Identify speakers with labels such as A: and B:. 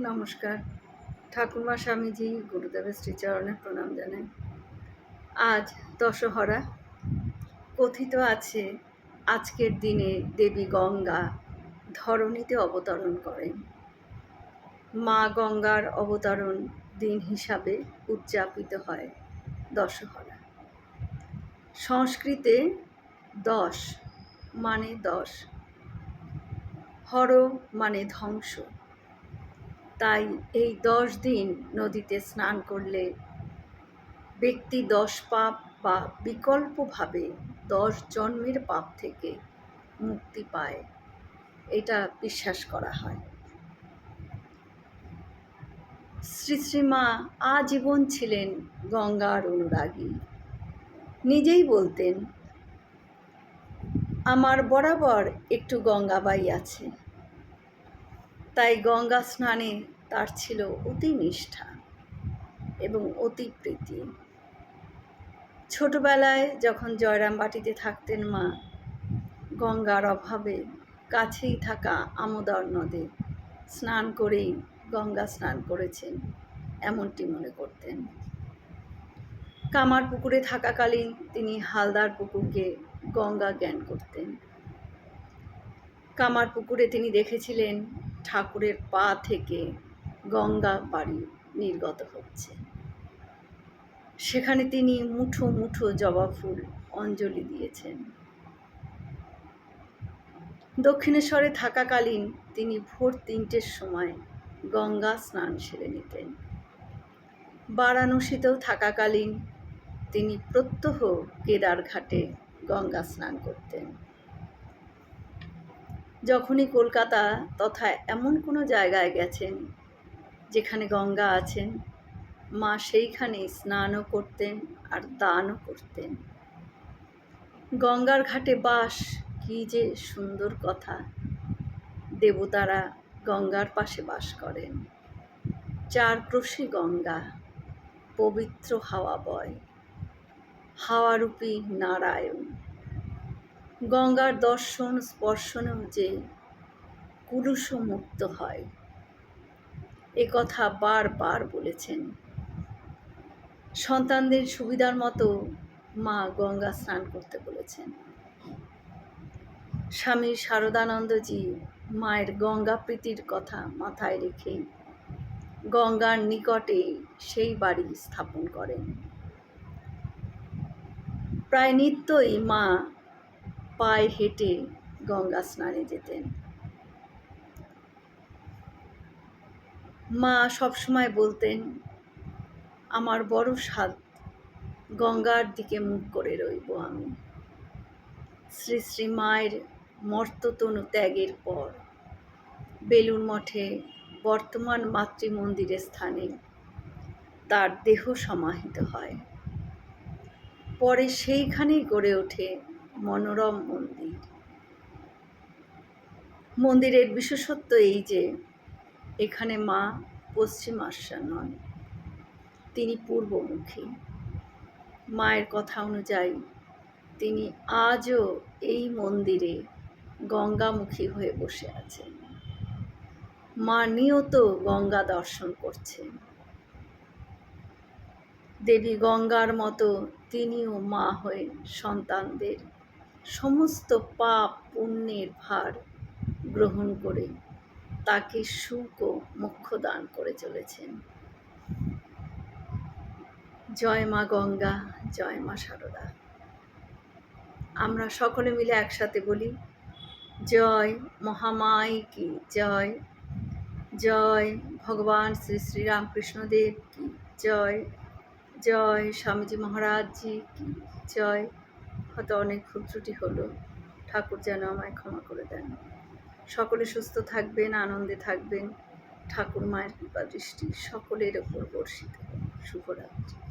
A: নমস্কার। ঠাকুরমা স্বামীজি, গুরুদেবের শ্রীচরণে প্রণাম জানাই। আজ দশহরা। কথিত আছে, আজকের দিনে দেবী গঙ্গা ধরণীতে অবতরণ করেন। মা গঙ্গার অবতরণ দিন হিসাবে উদযাপিত হয় দশহরা। সংস্কৃতে দশ মানে দশ। হর মানে ধ্বংস। তাই এই দশ দিন নদীতে স্নান করলে ব্যক্তি দশ পাপ বা বিকল্পভাবে দশ জন্মের পাপ থেকে মুক্তি পায়। এটা বিশ্বাস করা হয়। শ্রী শ্রীমা আজীবন ছিলেন গঙ্গার অনুরাগী। নিজেই বলতেন, আমার বরাবর একটু গঙ্গাবাই আছে। তাই গঙ্গা স্নানে তার ছিল অতি নিষ্ঠা এবং অতি প্রীতি। ছোটবেলায় যখন জয়রামবাটিতে থাকতেন মা, গঙ্গার অভাবে কাছেই থাকা আমোদর নদে স্নান করেই গঙ্গা স্নান করেছেন এমনটি মনে করতেন। কামার পুকুরে থাকাকালীন তিনি হালদার পুকুরকে গঙ্গা জ্ঞান করতেন। কামার পুকুরে তিনি দেখেছিলেন ঠাকুরের পা থেকে গঙ্গা বাড়ি নির্গত হচ্ছে। সেখানে তিনি মুঠো মুঠো জবা ফুল অঞ্জলি দিয়েছেন। দক্ষিণেশ্বরে থাকাকালীন তিনি ভোর তিনটের সময় গঙ্গা স্নান সেরে নিতেন। বারাণসীতেও থাকাকালীন তিনি প্রত্যহ কেদারঘাটে গঙ্গা স্নান করতেন। যখনই কলকাতা তথা এমন কোনো জায়গায় গেছেন যেখানে গঙ্গা আছেন, মা সেইখানে স্নানও করতেন আর দানও করতেন। গঙ্গার ঘাটে বাস, কি যে সুন্দর কথা। দেবতারা গঙ্গার পাশে বাস করেন। চার প্রসী গঙ্গা, পবিত্র হাওয়া বয়। হাওয়ারূপী নারায়ণ। গঙ্গার দর্শন স্পর্শনেও যে কুলুষ মুক্ত হয়। এ কথা বারবার বলেছেন। সন্তানদের সুবিধার মতো মা গঙ্গা স্নান করতে বলেছেন। স্বামী শারদানন্দজি মায়ের গঙ্গা প্রীতির কথা মাথায় রেখে গঙ্গার নিকটে সেই বাড়ি স্থাপন করেন। প্রায় নিত্যই মা পায়ে হেঁটে গঙ্গা স্নানে যেতেন। মা সবসময় বলতেন, আমার বড় স্বাদ, গঙ্গার দিকে মুখ করে রইব আমি। শ্রী শ্রী মায়ের মর্ততনু ত্যাগের পর বেলুর মঠে বর্তমান মাতৃমন্দিরের স্থানে তার দেহ সমাহিত হয়। পরে সেইখানেই গড়ে ওঠে মনোরম মন্দির। মন্দিরের বিশেষত্ব এই যে, এখানে মা পশ্চিম আশ্রা নন। তিনি পূর্বমুখী। মায়ের কথা অনুযায়ী তিনি আজও এই মন্দিরে গঙ্গামুখী হয়ে বসে আছেন। মা নিয়ত গঙ্গা দর্শন করছেন। দেবী গঙ্গার মতো তিনিও মা হয়ে সন্তানদের সমস্ত পাপ পুণ্যের ভার গ্রহণ করে তাকে সুখ ও মোক্ষ দান করে চলেছেন। জয় মা গঙ্গা, জয় মা সারদা। আমরা সকলে মিলে একসাথে বলি, জয় মহামাই কি জয়? জয় ভগবান শ্রী শ্রীরামকৃষ্ণদেব কি জয়? জয় স্বামীজি মহারাজজি কি জয়? হয়তো অনেক ভুল ত্রুটি হলো। ঠাকুর যেন আমায় ক্ষমা করে দেন। সকলে সুস্থ থাকবেন, আনন্দে থাকবেন। ঠাকুর মায়ের কৃপা দৃষ্টি সকলের ওপর বর্ষিত শুভরাত্রি।